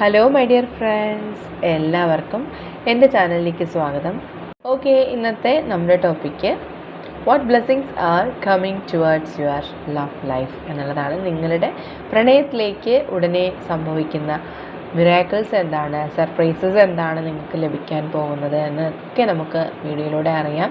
Hello my dear friends എല്ലാവർക്കും എന്റെ ചാനലിലേക്ക് സ്വാഗതം. ഓക്കെ ഇന്നത്തെ നമ്മുടെ topic what blessings are coming towards your love life എന്നുള്ളതാണ് നിങ്ങളുടെ പ്രണയത്തിലേക്ക് ഉടനെ സംഭവിക്കുന്ന മിറാക്കിൾസ് എന്താണ് സർപ്രൈസസ് എന്താണ് നിങ്ങൾക്ക് ലഭിക്കാൻ പോകുന്നത് എന്നൊക്കെ നമുക്ക് വീഡിയോയിലൂടെ അറിയാം.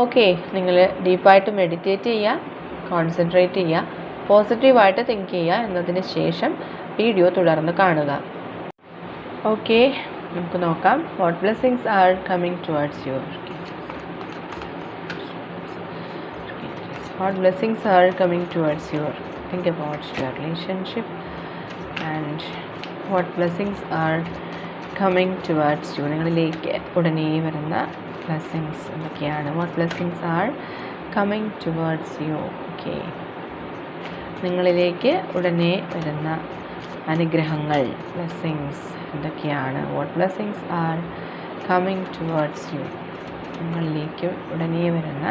ഓക്കെ നിങ്ങൾ ഡീപ്പായിട്ട് മെഡിറ്റേറ്റ് ചെയ്യുക കോൺസെൻട്രേറ്റ് ചെയ്യുക പോസിറ്റീവായിട്ട് തിങ്ക് ചെയ്യുക എന്നതിന് ശേഷം വീഡിയോ തുടർന്ന് കാണുക. ഓക്കെ നമുക്ക് നോക്കാം. What blessings are coming towards you what blessings are coming towards your think about your relationship and what blessings are coming towards you നിങ്ങളിലേക്ക് ഉടനെ വരുന്ന ബ്ലെസ്സിങ്സ് എന്തൊക്കെയാണ് what blessings are coming towards you okay നിങ്ങളിലേക്ക് ഉടനെ വരുന്ന അനുഗ്രഹങ്ങൾ blessings എന്തൊക്കെയാണ് what blessings are coming towards you നിങ്ങളിലേക്ക് ഉടനെ വരുന്ന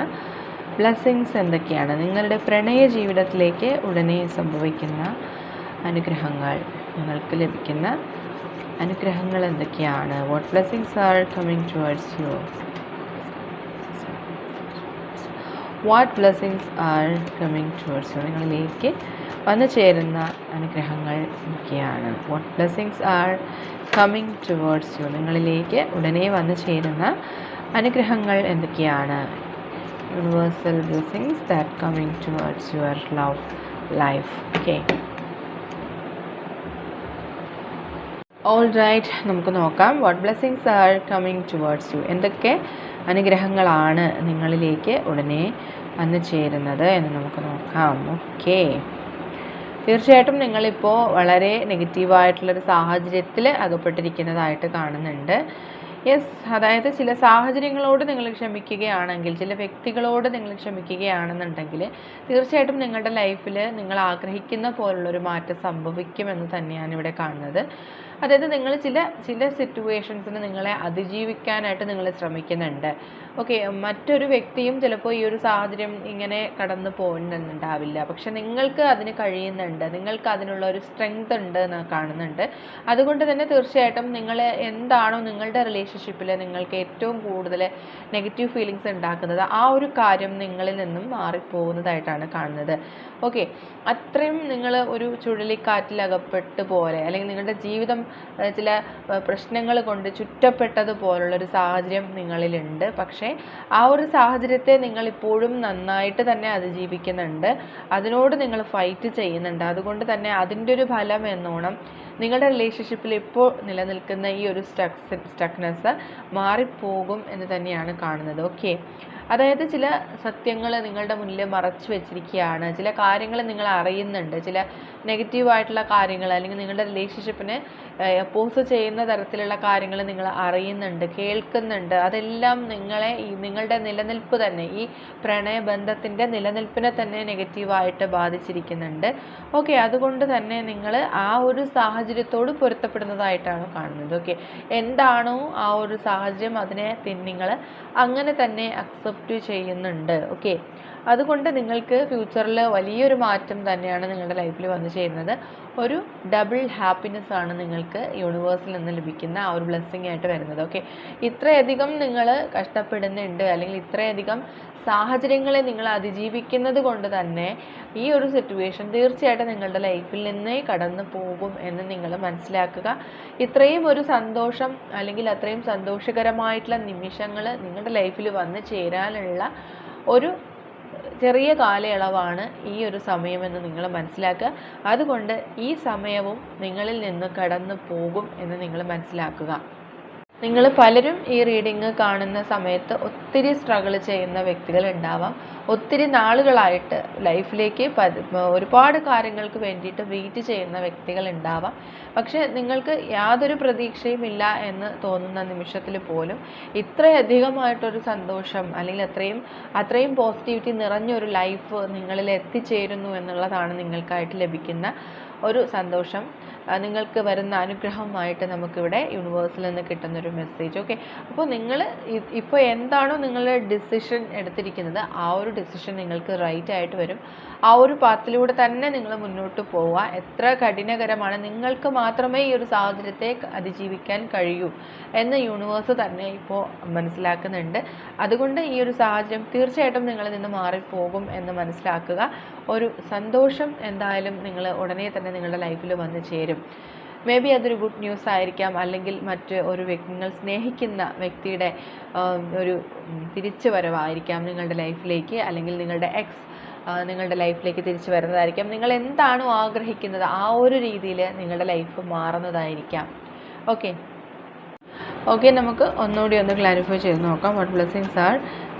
ബ്ലെസ്സിങ്സ് എന്തൊക്കെയാണ് നിങ്ങളുടെ പ്രണയ ജീവിതത്തിലേക്ക് ഉടനെ സംഭവിക്കുന്ന അനുഗ്രഹങ്ങൾ. നിങ്ങൾക്ക് ലഭിക്കുന്ന അനുഗ്രഹങ്ങൾ എന്തൊക്കെയാണ്? What blessings are coming towards you what blessings are coming towards you നിങ്ങളിലേക്ക് വന്നു ചേരുന്ന അനുഗ്രഹങ്ങൾ ഒക്കെയാണ്. What blessings are coming towards you നിങ്ങളിലേക്ക് ഉടനെ വന്നു ചേരുന്ന അനുഗ്രഹങ്ങൾ എന്തൊക്കെയാണ്? Universal blessings that coming towards your love life okay all right നമുക്ക് നോക്കാം. What blessings are coming towards you എന്തൊക്കെ അനുഗ്രഹങ്ങളാണ് നിങ്ങളിലേക്ക് ഉടനെ വന്നു ചേരുന്നത് എന്ന് നമുക്ക് നോക്കാം. ഓക്കെ. തീർച്ചയായിട്ടും നിങ്ങളിപ്പോൾ വളരെ നെഗറ്റീവായിട്ടുള്ളൊരു സാഹചര്യത്തിൽ അകപ്പെട്ടിരിക്കുന്നതായിട്ട് കാണുന്നുണ്ട്. യെസ് അതായത് ചില സാഹചര്യങ്ങളോട് നിങ്ങൾ ക്ഷമിക്കുകയാണെങ്കിൽ ചില വ്യക്തികളോട് നിങ്ങൾ ക്ഷമിക്കുകയാണെന്നുണ്ടെങ്കിൽ തീർച്ചയായിട്ടും നിങ്ങളുടെ ലൈഫിൽ നിങ്ങൾ ആഗ്രഹിക്കുന്ന പോലുള്ളൊരു മാറ്റം സംഭവിക്കുമെന്ന് തന്നെയാണ് ഇവിടെ കാണുന്നത്. അതായത് നിങ്ങൾ ചില ചില സിറ്റുവേഷൻസിന് നിങ്ങളെ അതിജീവിക്കാനായിട്ട് നിങ്ങൾ ശ്രമിക്കുന്നുണ്ട്. ഓക്കെ മറ്റൊരു വ്യക്തിയും ചിലപ്പോൾ ഈ ഒരു സാഹചര്യം ഇങ്ങനെ കടന്നു പോകുന്നുണ്ടാവില്ല. പക്ഷെ നിങ്ങൾക്ക് അതിന് കഴിയുന്നുണ്ട്. നിങ്ങൾക്ക് അതിനുള്ള ഒരു സ്ട്രെങ്ത് ഉണ്ട് എന്ന് കാണുന്നുണ്ട്. അതുകൊണ്ട് തന്നെ തീർച്ചയായിട്ടും നിങ്ങൾ എന്താണോ നിങ്ങളുടെ റിലേഷൻഷിപ്പിൽ നിങ്ങൾക്ക് ഏറ്റവും കൂടുതൽ നെഗറ്റീവ് ഫീലിങ്സ് ഉണ്ടാക്കുന്നത് ആ ഒരു കാര്യം നിങ്ങളിൽ നിന്നും മാറിപ്പോകുന്നതായിട്ടാണ് കാണുന്നത്. ഓക്കെ അത്രയും നിങ്ങൾ ഒരു ചുഴലിക്കാറ്റിലകപ്പെട്ട് പോലെ അല്ലെങ്കിൽ നിങ്ങളുടെ ജീവിതം ചില പ്രശ്നങ്ങൾ കൊണ്ട് ചുറ്റപ്പെട്ടതുപോലുള്ളൊരു സാഹചര്യം നിങ്ങളിലുണ്ട്. പക്ഷേ ആ ഒരു സാഹചര്യത്തെ നിങ്ങൾ ഇപ്പോഴും നന്നായിട്ട് തന്നെ അതിജീവിക്കുന്നുണ്ട്. അതിനോട് നിങ്ങൾ ഫൈറ്റ് ചെയ്യുന്നുണ്ട്. അതുകൊണ്ട് തന്നെ അതിന്റെ ഒരു ഫലം എന്നോണം നിങ്ങളുടെ റിലേഷൻഷിപ്പിൽ ഇപ്പോൾ നിലനിൽക്കുന്ന ഈ ഒരു സ്റ്റക്ക് സ്റ്റക്നെസ് മാറിപ്പോകും എന്ന് തന്നെയാണ് കാണുന്നത്. ഓക്കെ അതായത് ചില സത്യങ്ങൾ നിങ്ങളുടെ മുന്നിൽ മറച്ചു വെച്ചിരിക്കുകയാണ്. ചില കാര്യങ്ങൾ നിങ്ങൾ അറിയുന്നുണ്ട്. ചില നെഗറ്റീവായിട്ടുള്ള കാര്യങ്ങൾ അല്ലെങ്കിൽ നിങ്ങളുടെ റിലേഷൻഷിപ്പിനെ അപ്പോസ് ചെയ്യുന്ന തരത്തിലുള്ള കാര്യങ്ങൾ നിങ്ങൾ അറിയുന്നുണ്ട് കേൾക്കുന്നുണ്ട്. അതെല്ലാം നിങ്ങളെ ഈ നിങ്ങളുടെ നിലനിൽപ്പ് തന്നെ ഈ പ്രണയബന്ധത്തിന്റെ നിലനിൽപ്പിനെ തന്നെ നെഗറ്റീവായിട്ട് ബാധിച്ചിരിക്കുന്നുണ്ട്. ഓക്കെ അതുകൊണ്ട് തന്നെ നിങ്ങൾ ആ ഒരു സാഹചര്യത്തോട് പൊരുത്തപ്പെടുന്നതായിട്ടാണ് കാണുന്നത്. ഓക്കെ എന്താണോ ആ ഒരു സാഹചര്യം അതിനെ നിങ്ങൾ അങ്ങനെ തന്നെ അക്സെപ്റ്റ് ചെയ്യുന്നുണ്ട്. ഓക്കെ അതുകൊണ്ട് നിങ്ങൾക്ക് ഫ്യൂച്ചറിൽ വലിയൊരു മാറ്റം തന്നെയാണ് നിങ്ങളുടെ ലൈഫിൽ വന്നു ചേരുന്നത്. ഒരു ഡബിൾ ഹാപ്പിനെസ് ആണ് നിങ്ങൾക്ക് യൂണിവേഴ്സിൽ നിന്ന് ലഭിക്കുന്ന ആ ഒരു ബ്ലെസ്സിങ് ആയിട്ട് വരുന്നത്. ഓക്കെ ഇത്രയധികം നിങ്ങൾ കഷ്ടപ്പെടുന്നുണ്ട് അല്ലെങ്കിൽ ഇത്രയധികം സാഹചര്യങ്ങളെ നിങ്ങൾ അതിജീവിക്കുന്നത് കൊണ്ട് തന്നെ ഈ ഒരു സിറ്റുവേഷൻ തീർച്ചയായിട്ടും നിങ്ങളുടെ ലൈഫിൽ നിന്നേ കടന്നു പോകും എന്ന് നിങ്ങൾ മനസ്സിലാക്കുക. ഇത്രയും ഒരു സന്തോഷം അല്ലെങ്കിൽ അത്രയും സന്തോഷകരമായിട്ടുള്ള നിമിഷങ്ങൾ നിങ്ങളുടെ ലൈഫിൽ വന്ന് ചേരാനുള്ള ഒരു ചെറിയ കാലയളവാണ് ഈ ഒരു സമയമെന്ന് നിങ്ങൾ മനസ്സിലാക്കുക. അതുകൊണ്ട് ഈ സമയവും നിങ്ങളിൽ നിന്ന് കടന്നു പോകും എന്ന് നിങ്ങൾ മനസ്സിലാക്കുക. നിങ്ങൾ പലരും ഈ റീഡിങ് കാണുന്ന സമയത്ത് ഒത്തിരി സ്ട്രഗിൾ ചെയ്യുന്ന വ്യക്തികൾ ഉണ്ടാവാം. ഒത്തിരി നാളുകളായിട്ട് ലൈഫിലേക്ക് ഒരുപാട് കാര്യങ്ങൾക്ക് വേണ്ടിയിട്ട് വെയിറ്റ് ചെയ്യുന്ന വ്യക്തികൾ ഉണ്ടാവാം. പക്ഷേ നിങ്ങൾക്ക് യാതൊരു പ്രതീക്ഷയും ഇല്ല എന്ന് തോന്നുന്ന നിമിഷത്തിൽ പോലും ഇത്രയധികമായിട്ടൊരു സന്തോഷം അല്ലെങ്കിൽ അത്രയും അത്രയും പോസിറ്റിവിറ്റി നിറഞ്ഞൊരു ലൈഫ് നിങ്ങളിൽ എത്തിച്ചേരുന്നു എന്നുള്ളതാണ് നിങ്ങൾക്കായിട്ട് ലഭിക്കുന്ന ഒരു സന്തോഷം. നിങ്ങൾക്ക് വരുന്ന അനുഗ്രഹമായിട്ട് നമുക്കിവിടെ യൂണിവേഴ്സിൽ നിന്ന് കിട്ടുന്നൊരു മെസ്സേജ് ഓക്കെ അപ്പോൾ നിങ്ങൾ ഇപ്പോൾ എന്താണോ നിങ്ങൾ ഡിസിഷൻ എടുത്തിരിക്കുന്നത് ആ ഒരു ഡിസിഷൻ നിങ്ങൾക്ക് റൈറ്റ് ആയിട്ട് വരും. ആ ഒരു പാത്തിലൂടെ തന്നെ നിങ്ങൾ മുന്നോട്ട് പോവുക. എത്ര കഠിനകരമാണ്. നിങ്ങൾക്ക് മാത്രമേ ഈ ഒരു സാഹചര്യത്തെ അതിജീവിക്കാൻ കഴിയൂ എന്ന് യൂണിവേഴ്സ് തന്നെ ഇപ്പോൾ മനസ്സിലാക്കുന്നുണ്ട്. അതുകൊണ്ട് ഈ ഒരു സാഹചര്യം തീർച്ചയായിട്ടും നിങ്ങളിൽ നിന്ന് മാറിപ്പോകും എന്ന് മനസ്സിലാക്കുക. ഒരു സന്തോഷം എന്തായാലും നിങ്ങൾ ഉടനെ തന്നെ നിങ്ങളുടെ ലൈഫിൽ വന്ന് ചേരും. മേ ബി അതൊരു ഗുഡ് ന്യൂസ് ആയിരിക്കാം. അല്ലെങ്കിൽ മറ്റ് ഒരു നിങ്ങൾ സ്നേഹിക്കുന്ന വ്യക്തിയുടെ ഒരു തിരിച്ചു വരവായിരിക്കാം നിങ്ങളുടെ ലൈഫിലേക്ക്. അല്ലെങ്കിൽ നിങ്ങളുടെ എക്സ് നിങ്ങളുടെ ലൈഫിലേക്ക് തിരിച്ചു വരുന്നതായിരിക്കാം. നിങ്ങൾ എന്താണോ ആഗ്രഹിക്കുന്നത് ആ ഒരു രീതിയിൽ നിങ്ങളുടെ ലൈഫ് മാറുന്നതായിരിക്കാം. ഓക്കെ ഓക്കെ നമുക്ക് ഒന്നുകൂടി ഒന്ന് ക്ലാരിഫൈ ചെയ്ത് നോക്കാം. What blessings are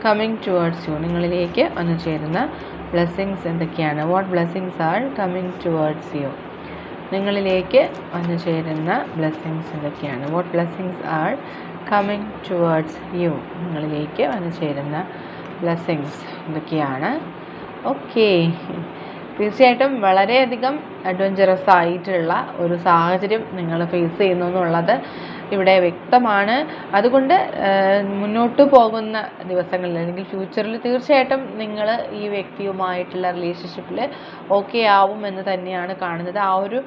coming towards you നിങ്ങളിലേക്ക് വന്നു ചേരുന്ന ബ്ലെസ്സിങ്സ് എന്തൊക്കെയാണ്? What blessings are coming towards you നിങ്ങളിലേക്ക് വന്നു ചേരുന്ന ബ്ലെസ്സിങ്സ് എന്തൊക്കെയാണ് what blessings are coming towards you നിങ്ങളിലേക്ക് വന്നു ചേരുന്ന ബ്ലെസ്സിങ്സ് എന്തൊക്കെയാണ് ഓക്കെ തീർച്ചയായിട്ടും വളരെയധികം അഡ്വഞ്ചറസ് ആയിട്ടുള്ള ഒരു സാഹചര്യം നിങ്ങൾ ഫേസ് ചെയ്യുന്നു എന്നുള്ളത് ഇവിടെ വ്യക്തമാണ്. അതുകൊണ്ട് മുന്നോട്ട് പോകുന്ന ദിവസങ്ങളിൽ അല്ലെങ്കിൽ ഫ്യൂച്ചറിൽ തീർച്ചയായിട്ടും നിങ്ങൾ ഈ വ്യക്തിയുമായിട്ടുള്ള റിലേഷൻഷിപ്പിൽ ഓക്കെ ആവും എന്ന് തന്നെയാണ് കാണുന്നത്. ആ ഒരു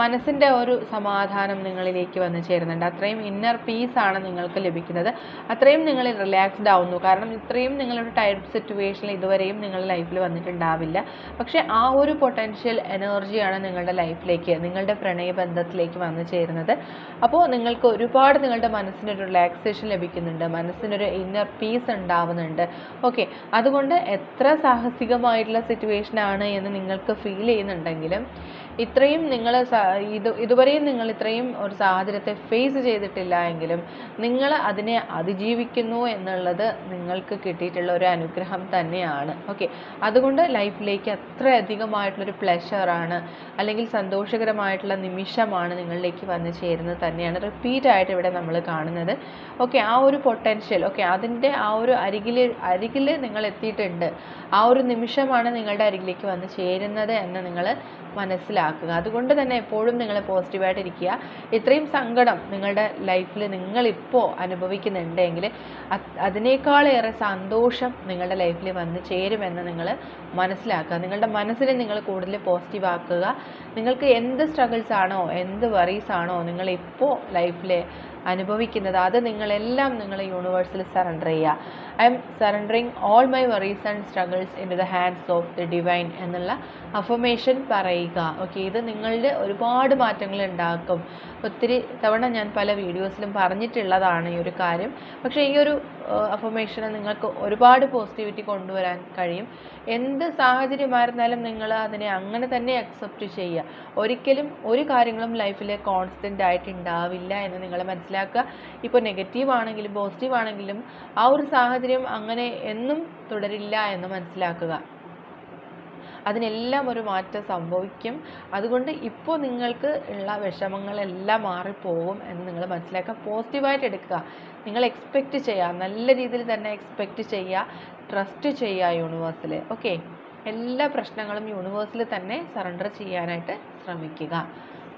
മനസ്സിന്റെ ഒരു സമാധാനം നിങ്ങളിലേക്ക് വന്ന് ചേരുന്നുണ്ട്. അത്രയും ഇന്നർ പീസാണ് നിങ്ങൾക്ക് ലഭിക്കുന്നത്. അത്രയും നിങ്ങൾ റിലാക്സ്ഡ് ആവുന്നു. കാരണം ഇത്രയും നിങ്ങളൊരു ടൈപ്പ് സിറ്റുവേഷനിൽ ഇതുവരെയും നിങ്ങളുടെ ലൈഫിൽ വന്നിട്ടുണ്ടാവില്ല. പക്ഷേ ആ ഒരു പൊട്ടൻഷ്യൽ എനർജിയാണ് നിങ്ങളുടെ ലൈഫിലേക്ക് നിങ്ങളുടെ പ്രണയബന്ധത്തിലേക്ക് വന്നു ചേരുന്നത്. അപ്പോൾ നിങ്ങൾക്ക് ഒരുപാട് നിങ്ങളുടെ മനസ്സിനൊരു റിലാക്സേഷൻ ലഭിക്കുന്നുണ്ട്. മനസ്സിനൊരു ഇന്നർ പീസ് ഉണ്ടാവുന്നുണ്ട്. ഓക്കെ അതുകൊണ്ട് എത്ര സാഹസികമായിട്ടുള്ള സിറ്റുവേഷൻ ആണ് എന്ന് നിങ്ങൾക്ക് ഫീൽ ചെയ്യുന്നുണ്ടെങ്കിലും ഇത്രയും നിങ്ങൾ ഇത് ഇതുവരെയും നിങ്ങൾ ഇത്രയും ഒരു സാഹചര്യത്തെ ഫേസ് ചെയ്തിട്ടില്ല എങ്കിലും നിങ്ങൾ അതിനെ അതിജീവിക്കുന്നു എന്നുള്ളത് നിങ്ങൾക്ക് കിട്ടിയിട്ടുള്ള ഒരു അനുഗ്രഹം തന്നെയാണ്. ഓക്കെ അതുകൊണ്ട് ലൈഫിലേക്ക് അത്രയധികമായിട്ടുള്ളൊരു പ്ലഷറാണ് അല്ലെങ്കിൽ സന്തോഷകരമായിട്ടുള്ള നിമിഷമാണ് നിങ്ങളിലേക്ക് വന്നു ചേരുന്നത് തന്നെയാണ് റിപ്പീറ്റ് ആയിട്ട് ഇവിടെ നമ്മൾ കാണുന്നത്. ഓക്കെ ആ ഒരു പൊട്ടൻഷ്യൽ ഓക്കെ അതിന്റെ ആ ഒരു അരികിൽ അരികിൽ നിങ്ങൾ എത്തിയിട്ടുണ്ട് ആ ഒരു നിമിഷമാണ് നിങ്ങളുടെ അരികിലേക്ക് വന്ന് ചേരുന്നത് എന്ന് നിങ്ങൾ മനസ്സിലാക്കുക. അതുകൊണ്ട് തന്നെ എപ്പോഴും നിങ്ങൾ പോസിറ്റീവായിട്ടിരിക്കുക ഇത്രയും സങ്കടം നിങ്ങളുടെ ലൈഫിൽ നിങ്ങളിപ്പോൾ അനുഭവിക്കുന്നുണ്ടെങ്കിൽ അതിനേക്കാളേറെ സന്തോഷം നിങ്ങളുടെ ലൈഫിൽ വന്ന് ചേരുമെന്ന് നിങ്ങൾ മനസ്സിലാക്കുക. നിങ്ങളുടെ മനസ്സിനെ നിങ്ങൾ കൂടുതൽ പോസിറ്റീവ് ആക്കുക. നിങ്ങൾക്ക് എന്ത് സ്ട്രഗിൾസ് ആണോ എന്ത് വറീസ് ആണോ നിങ്ങളിപ്പോൾ ലൈഫിൽ അനുഭവിക്കുന്നത്. അത് നിങ്ങളെല്ലാം നിങ്ങൾ യൂണിവേഴ്സിൽ സറണ്ടർ ചെയ്യുക I'm surrendering all my worries and struggles in the hands of the divine എന്നുള്ള അഫർമേഷൻ പറയുക. ഓക്കെ ഇത് നിങ്ങളുടെ ഒരുപാട് മാറ്റങ്ങൾ ഉണ്ടാക്കും. ഒത്തിരി തവണ ഞാൻ പല വീഡിയോസിലും പറഞ്ഞിട്ടുള്ളതാണ് ഈ ഒരു കാര്യം. പക്ഷേ ഈ ഒരു അഫർമേഷനെ നിങ്ങൾക്ക് ഒരുപാട് പോസിറ്റിവിറ്റി കൊണ്ടുവരാൻ കഴിയും. എന്ത് സാഹചര്യമായിരുന്നാലും നിങ്ങൾ അതിനെ അങ്ങനെ തന്നെ അക്സെപ്റ്റ് ചെയ്യുക. ഒരിക്കലും ഒരു കാര്യങ്ങളും ലൈഫിൽ കോൺസ്റ്റന്റ് ആയിട്ട് ഉണ്ടാവില്ല എന്ന് നിങ്ങൾ മനസ്സിലാക്കുക ഇപ്പോൾ നെഗറ്റീവ് ആണെങ്കിലും പോസിറ്റീവ് ആണെങ്കിലും ആ ഒരു സാഹചര്യം അങ്ങനെ എന്നും തുടരില്ല എന്ന് മനസ്സിലാക്കുക. അതിനെല്ലാം ഒരു മാറ്റം സംഭവിക്കും. അതുകൊണ്ട് ഇപ്പോൾ നിങ്ങൾക്ക് ഉള്ള വിഷമങ്ങളെല്ലാം മാറിപ്പോകും എന്ന് നിങ്ങൾ മനസ്സിലാക്കുക. പോസിറ്റീവായിട്ട് എടുക്കുക. നിങ്ങൾ എക്സ്പെക്റ്റ് ചെയ്യുക. നല്ല രീതിയിൽ തന്നെ എക്സ്പെക്റ്റ് ചെയ്യുക. ട്രസ്റ്റ് ചെയ്യുക യൂണിവേഴ്സിൽ ഓക്കെ എല്ലാ പ്രശ്നങ്ങളും യൂണിവേഴ്സിൽ തന്നെ സറണ്ടർ ചെയ്യാനായിട്ട് ശ്രമിക്കുക.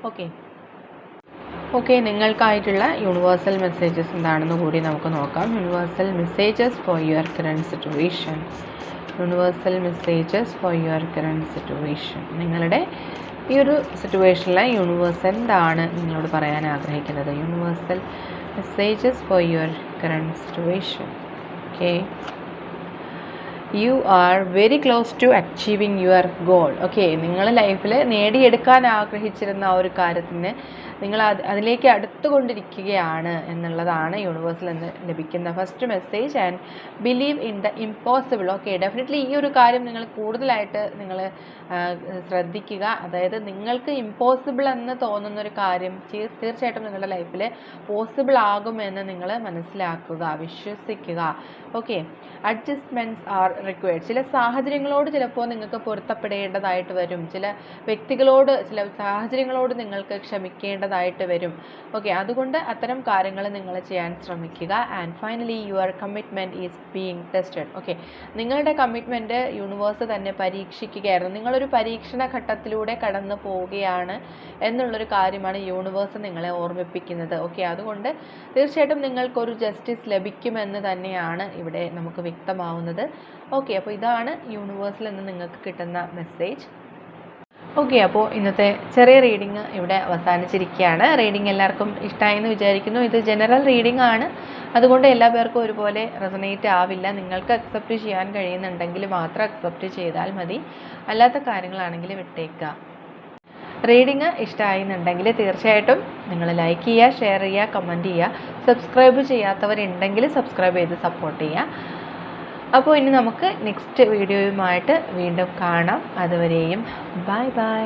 ഓക്കെ ഓക്കെ നിങ്ങൾക്കായിട്ടുള്ള യൂണിവേഴ്സൽ മെസ്സേജസ് എന്താണെന്ന് കൂടി നമുക്ക് നോക്കാം. Universal messages for your current situation universal messages for your current situation നിങ്ങളുടെ ഈ ഒരു സിറ്റുവേഷനിലെ യൂണിവേഴ്സ് എന്താണ് നിങ്ങളോട് പറയാൻ ആഗ്രഹിക്കുന്നത്? Universal messages for your current situation okay. You are very close to achieving your goal okay നിങ്ങൾ ലൈഫിൽ നേടിയെടുക്കാൻ ആഗ്രഹിച്ചിരുന്ന ആ ഒരു കാര്യത്തിന് നിങ്ങൾ അത് അതിലേക്ക് അടുത്തുകൊണ്ടിരിക്കുകയാണ് എന്നുള്ളതാണ് യൂണിവേഴ്സിൽ നിന്ന് ലഭിക്കുന്ന first message and believe in the impossible okay definitely ഈ ഒരു കാര്യം നിങ്ങൾ കൂടുതലായിട്ട് നിങ്ങൾ ശ്രദ്ധിക്കുക. അതായത് നിങ്ങൾക്ക് ഇമ്പോസിബിൾ എന്ന് തോന്നുന്ന ഒരു കാര്യം തീർച്ചയായിട്ടും നിങ്ങളുടെ ലൈഫിൽ പോസിബിൾ ആകുമെന്ന് നിങ്ങൾ മനസ്സിലാക്കുക വിശ്വസിക്കുക. ഓക്കെ അഡ്ജസ്റ്റ്മെന്റ്സ് ആർ റിക്വയർഡ് ചില സാഹചര്യങ്ങളോട് ചിലപ്പോൾ നിങ്ങൾക്ക് പൊരുത്തപ്പെടേണ്ടതായിട്ട് വരും. ചില വ്യക്തികളോട് ചില സാഹചര്യങ്ങളോട് നിങ്ങൾക്ക് ക്ഷമിക്കേണ്ടതായിട്ട് വരും. ഓക്കെ അതുകൊണ്ട് അത്തരം കാര്യങ്ങൾ നിങ്ങൾ ചെയ്യാൻ ശ്രമിക്കുക. And finally your commitment is being tested okay നിങ്ങളുടെ കമ്മിറ്റ്മെന്റ് യൂണിവേഴ്സ് തന്നെ പരീക്ഷിക്കുകയായിരുന്നു. നിങ്ങളൊരു പരീക്ഷണ ഘട്ടത്തിലൂടെ കടന്നു പോവുകയാണ് എന്നുള്ളൊരു കാര്യമാണ് യൂണിവേഴ്സ് നിങ്ങളെ ഓർമ്മിപ്പിക്കുന്നത്. ഓക്കെ അതുകൊണ്ട് തീർച്ചയായിട്ടും നിങ്ങൾക്കൊരു ജസ്റ്റിസ് ലഭിക്കുമെന്ന് തന്നെയാണ് ഇവിടെ നമുക്ക് വ്യക്തമാവുന്നത്. ഓക്കെ അപ്പോൾ ഇതാണ് യൂണിവേഴ്സിൽ നിന്ന് നിങ്ങൾക്ക് കിട്ടുന്ന മെസ്സേജ് ഓക്കെ അപ്പോൾ ഇന്നത്തെ ചെറിയ റീഡിങ് ഇവിടെ അവസാനിച്ചിരിക്കുകയാണ്. റീഡിങ് എല്ലാവർക്കും ഇഷ്ടമായെന്ന് വിചാരിക്കുന്നു. ഇത് ജനറൽ റീഡിംഗ് ആണ്. അതുകൊണ്ട് എല്ലാ പേർക്കും ഒരുപോലെ റെസണേറ്റ് ആവില്ല. നിങ്ങൾക്ക് അക്സെപ്റ്റ് ചെയ്യാൻ കഴിയുന്നുണ്ടെങ്കിൽ മാത്രം അക്സെപ്റ്റ് ചെയ്താൽ മതി. അല്ലാത്ത കാര്യങ്ങളാണെങ്കിൽ വിട്ടേക്കുക. റീഡിങ് ഇഷ്ടമായിരുന്നുണ്ടെങ്കിൽ തീർച്ചയായിട്ടും നിങ്ങൾ ലൈക്ക് ചെയ്യുക ഷെയർ ചെയ്യുക കമന്റ് ചെയ്യുക. സബ്സ്ക്രൈബ് ചെയ്യാത്തവരുണ്ടെങ്കിൽ സബ്സ്ക്രൈബ് ചെയ്ത് സപ്പോർട്ട് ചെയ്യുക. അപ്പോൾ ഇനി നമുക്ക് നെക്സ്റ്റ് വീഡിയോയുമായിട്ട് വീണ്ടും കാണാം. അതുവരെയും ബൈ ബൈ